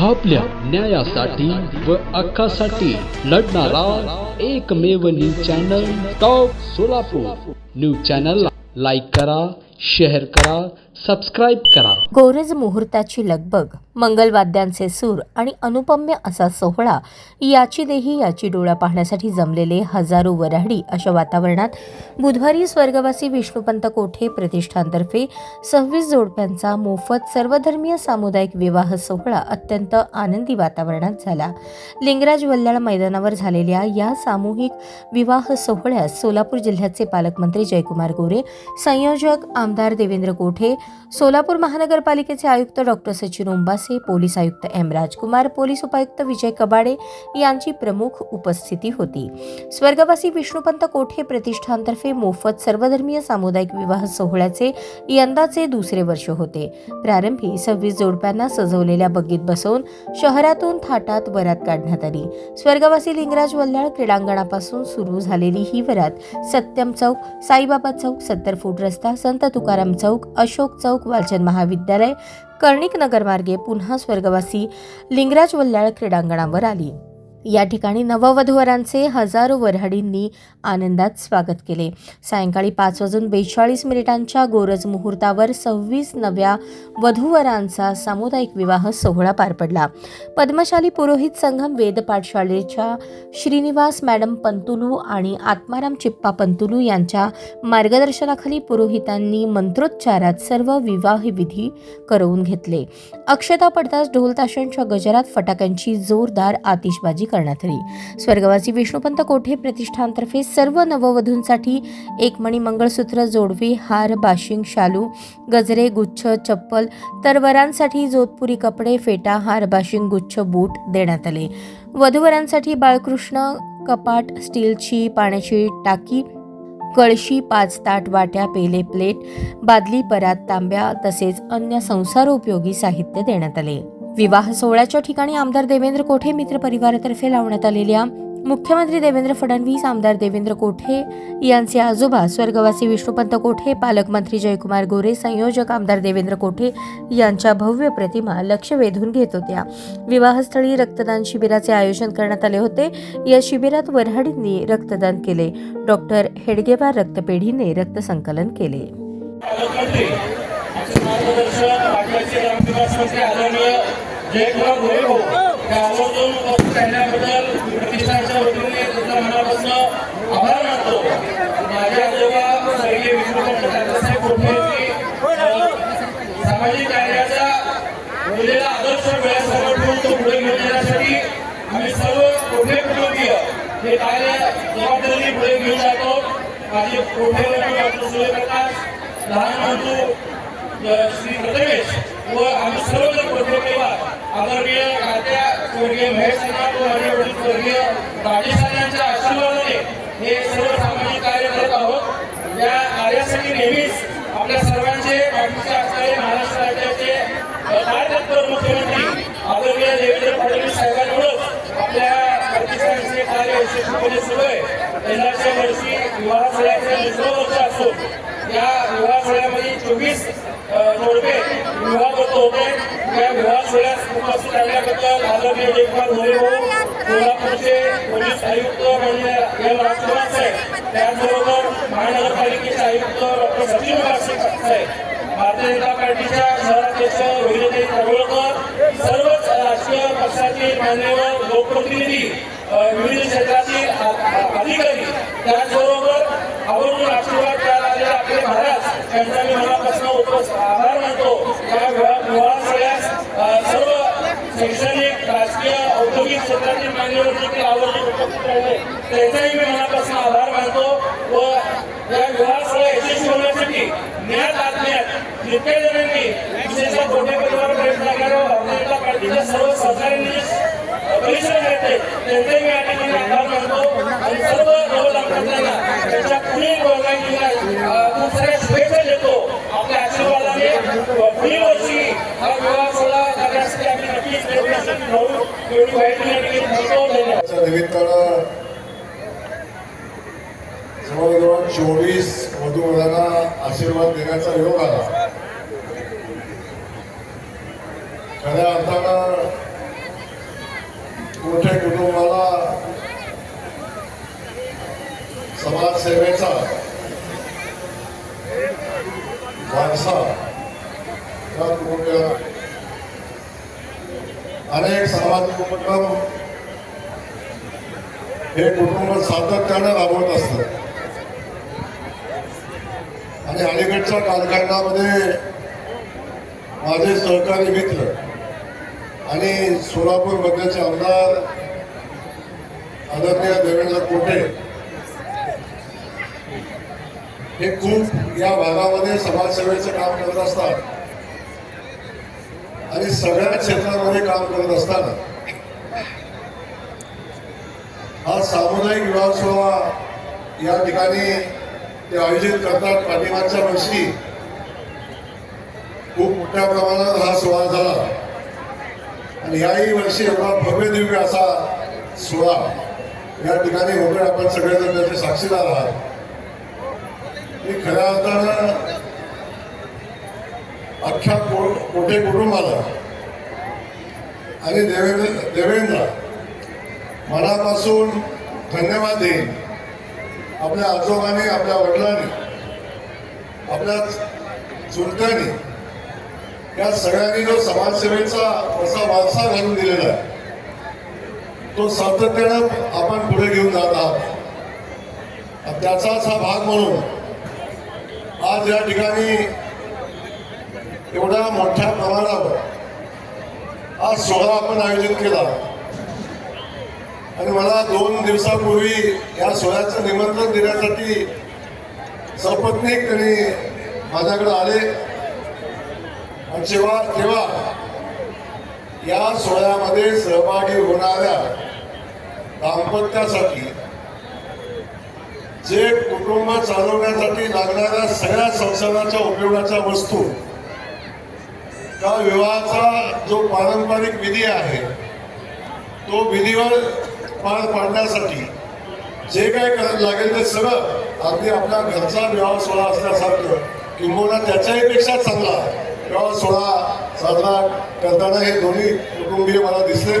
आपल्या न्यायासाठी व हक्कासाठी लढणारा एकमेव news channel top Solapur. News चॅनलला लाईक करा शेअर करा सबस्क्राईब करा. गोरज मुहूर्ताची लगबग मंगलवाद्यांचे सूर आणि अनुपम्य असा सोहळा याची देही याची डोळा पाहण्यासाठी जमलेले हजारो वऱ्हाडी अशा वातावरणात बुधवारी स्वर्गवासी विष्णुपंत कोठे प्रतिष्ठानतर्फे सव्वीस जोडप्यांचा मोफत सर्वधर्मीय सामुदायिक विवाह सोहळा अत्यंत आनंदी वातावरणात झाला. लिंगराज वल्लाळ मैदानावर झालेल्या या सामूहिक विवाह सोहळ्यात सोलापूर जिल्ह्याचे पालकमंत्री जयकुमार गोरे संयोजक आमदार देवेंद्र कोठे सोलापूर महानगरपालिकेचे आयुक्त डॉक्टर सचिन उंबासे पोलीस आयुक्त एम राजकुमार पोलीस उपायुक्त विजय कबाडे यांची प्रमुख उपस्थिती होती. स्वर्गवासी विष्णुपंत कोठे प्रतिष्ठानतर्फे मोफत सर्वधर्मीय सामुदायिक विवाह सोहळ्याचे यंदाचे दुसरे वर्ष होते. प्रारंभी सव्वीस जोडप्यांना सजवलेल्या बग्गीत बसवून शहरातून थाटात वरात काढण्यात आली. स्वर्गवासी लिंगराज वल्ल्याळ क्रीडांगणापासून सुरू झालेली ही वरात सत्यम चौक साईबाबा चौक सत्तर फूट रस्ता संत तुकाराम चौक अशोक चौक वालचंद महाविद्यालय कर्णिक नगरमार्गे पुन्हा स्वर्गवासी लिंगराज वल्याळ क्रीडांगणावर आली. या ठिकाणी नववधूवरांचे हजारो वऱ्हाडींनी आनंदात स्वागत केले. सायंकाळी पाच वाजून बेचाळीस मिनिटांच्या गोरज मुहूर्तावर सव्वीस नव्या वधूवरांचा सामुदायिक विवाह सोहळा पार पडला. पद्मशाली पुरोहित संघम वेद पाठशाळेच्या श्रीनिवास मॅडम पंतुलू आणि आत्माराम चिप्पा पंतुलू यांच्या मार्गदर्शनाखाली पुरोहितांनी मंत्रोच्चारात सर्व विवाह विधी करवून घेतले. अक्षता पडताच ढोलताशांच्या गजरात फटाक्यांची जोरदार आतिषबाजी करण्यात आली. स्वर्गवासी विष्णुपंत कोठे प्रतिष्ठानतर्फे सर्व नववधूंसाठी एक मणी मंगळसूत्र जोडवी हार बाशिंग शालू गजरे गुच्छ चप्पल तर वरांसाठी जोधपुरी कपडे फेटा हार बाशिंग गुच्छ बूट देण्यात आले. वधूवरांसाठी बाळकृष्ण कपाट स्टीलची पाण्याची टाकी कळशी पाच ताट वाट्या पेले प्लेट बादली परात तांब्या तसेच अन्य संसारोपयोगी साहित्य देण्यात आले. विवाह सोहळ्याच्या ठिकाणी आमदार देवेंद्र कोठे मित्र परिवारातर्फे लावण्यात आलेल्या मुख्यमंत्री देवेंद्र फडणवीस आमदार देवेंद्र कोठे यांचे आजोबा स्वर्गवासी विष्णुपंत कोठे पालकमंत्री जयकुमार गोरे संयोजक आमदार देवेंद्र कोठे यांच्या भव्य प्रतिमा लक्ष वेधून घेत होत्या. विवाहस्थळी रक्तदान शिबिराचे आयोजन करण्यात आले होते. या शिबिरात वऱ्हाडींनी रक्तदान केले. डॉक्टर हेडगेवार रक्तपेढीने रक्तसंकलन केले. राज्याचे ग्रामविकास मंत्री आदरणीय जयकुमार गोरे भाऊ त्या आवर्जून उपस्थित राहिल्याबद्दल प्रतिष्ठानच्या वतीने तुमच्या मनापासून आभार मानतो. माझ्या आजोबा स्वर्गीय विष्णुपंत दादासाहेब कोठे सामाजिक कार्याचा मुलीला आदर्श डोळ्यासमोर ठेवून तो पुढे घेऊन जाण्यासाठी आम्ही सर्व कोठे कुटुंबीय हे कार्य जबाबदारी पुढे घेऊन जातो. माझे कोठे सूर्यप्रकाश लहान बंधू श्री प्रथमेश व आम्ही सर्वजण कोठे परिवार आदरणीय तात्या स्वर्गीय महेश सिन्हा व माझे वडील स्वर्गीय राजेश यांच्या आशीर्वादाने हे सर्व सामाजिक कार्य करत आहोत. या कार्यासाठी नेहमीच आपल्या सर्वांचे पाठीचे असणारे महाराष्ट्र राज्याचे अ, कार्यतत्पर मुख्यमंत्री आदरणीय देवेंद्र फडणवीस साहेबांमुळेच आपल्या प्रतिष्ठानचे कार्य यशस्वीपणे सुरू आहे. यंदाच्या वर्षी विवाह सोहळ्याचे दुसरं वर्ष असून या विवाह सोहळ्यामध्ये चोवीस जोडपे विवाह करतो होते त्या विवाह सोहळ्यास उपस्थित राहिल्याबद्दल आदरणीय जयकुमार मोरे भाऊ कोल्हापूरचे पोलीस आयुक्त म्हणजे एम राजकुमार साहेब त्याचबरोबर महानगरपालिकेचे आयुक्त डॉक्टर सचिन वासे साहेब भारतीय जनता पार्टीच्या शहराध्यक्ष रोहिणी तडवळकर सर्वच राजकीय पक्षातील मान्यवर लोकप्रतिनिधी विविध क्षेत्रातील अधिकारी त्याचबरोबर आवर्जून आशीर्वाद महाराज यांचा मी मनापासून उपस्थित आभार मानतो. या विवाह विवाह सोहळ्यास सर्व शैक्षणिक राजकीय औद्योगिक क्षेत्रातील मान्यवर देखील आवर्जून उपस्थित राहिले त्याचाही मी मनापासून आभार मानतो व या विवाह सोहळा यशस्वी होण्यासाठी ज्ञात आत्म्यात जितक्या जणांनी विशेषतः पुढील वर्षी हा विवाह सोहळा करण्यासाठी आम्ही नक्कीच प्रयत्नशील राहू एवढी माहिती निमित्तानं जवळजवळ चोवीस मधुमधांना आशीर्वाद देण्याचा योग आला. खऱ्या अर्थानं मोठ्या कुटुंबाला समाजसेवेचा वारसा या कुटुंबाला अनेक सामाजिक उपक्रम हे कुटुंब सातत्यानं राबवत असतं. आणि अलीगडच्या कालखंडामध्ये माझे सहकारी मित्र आणि सोलापूर मध्यचे आमदार आदरणीय देवेंद्र कोटे हे खूप या भागामध्ये समाजसेवेचं काम करत असतात. आणि सगळ्या क्षेत्रामध्ये काम करत असताना हा सामुदायिक विवाह सोहळा या ठिकाणी ते आयोजित करतात. पाठिंबाच्या वर्षी खूप मोठ्या प्रमाणात हा सोहळा झाला. आणि याही वर्षी एवढा भव्य दिव्य असा सोहळा या ठिकाणी वगैरे आपण सगळेजण त्याचे साक्षीदार आहात. हे खऱ्या अर्थानं अख्ख्या को कोठे कुटुंबाला? आणि देवेंद्र देवेंद्र मनापासून धन्यवाद देईन. आपल्या आजोबाने आपल्या वडिलांनी आपल्या चुलत्याने या सगळ्यांनी जो समाजसेवेचा असा वारसा घालून दिलेला आहे तो सातत्यानं आपण पुढे घेऊन जात आहात. त्याचाच हा भाग म्हणून आज या ठिकाणी एवढ्या मोठ्या प्रमाणावर हा सोहळा आपण आयोजित केला. आणि मला दोन दिवसापूर्वी या सोहळ्याचं निमंत्रण देण्यासाठी सपत्नीक त्यांनी माझ्याकडे आले. आणि जेव्हा तेव्हा या सोहळ्यामध्ये सहभागी होणाऱ्या दाम्पत्यासाठी जे कुटुंब चालवण्यासाठी लागणाऱ्या सगळ्या संसाराच्या उपयोगाच्या वस्तू त्या विवाहाचा जो पारंपरिक विधी आहे तो विधीवर पार पाडण्यासाठी जे काय करायला लागेल ते सगळं अगदी आपल्या घरचा विवाह सोहळा असल्यासारखं किंबहुना त्याच्याही पेक्षा चांगला विवाह सोहळा साजरा करताना हे दोन्ही कुटुंबीय मला दिसले.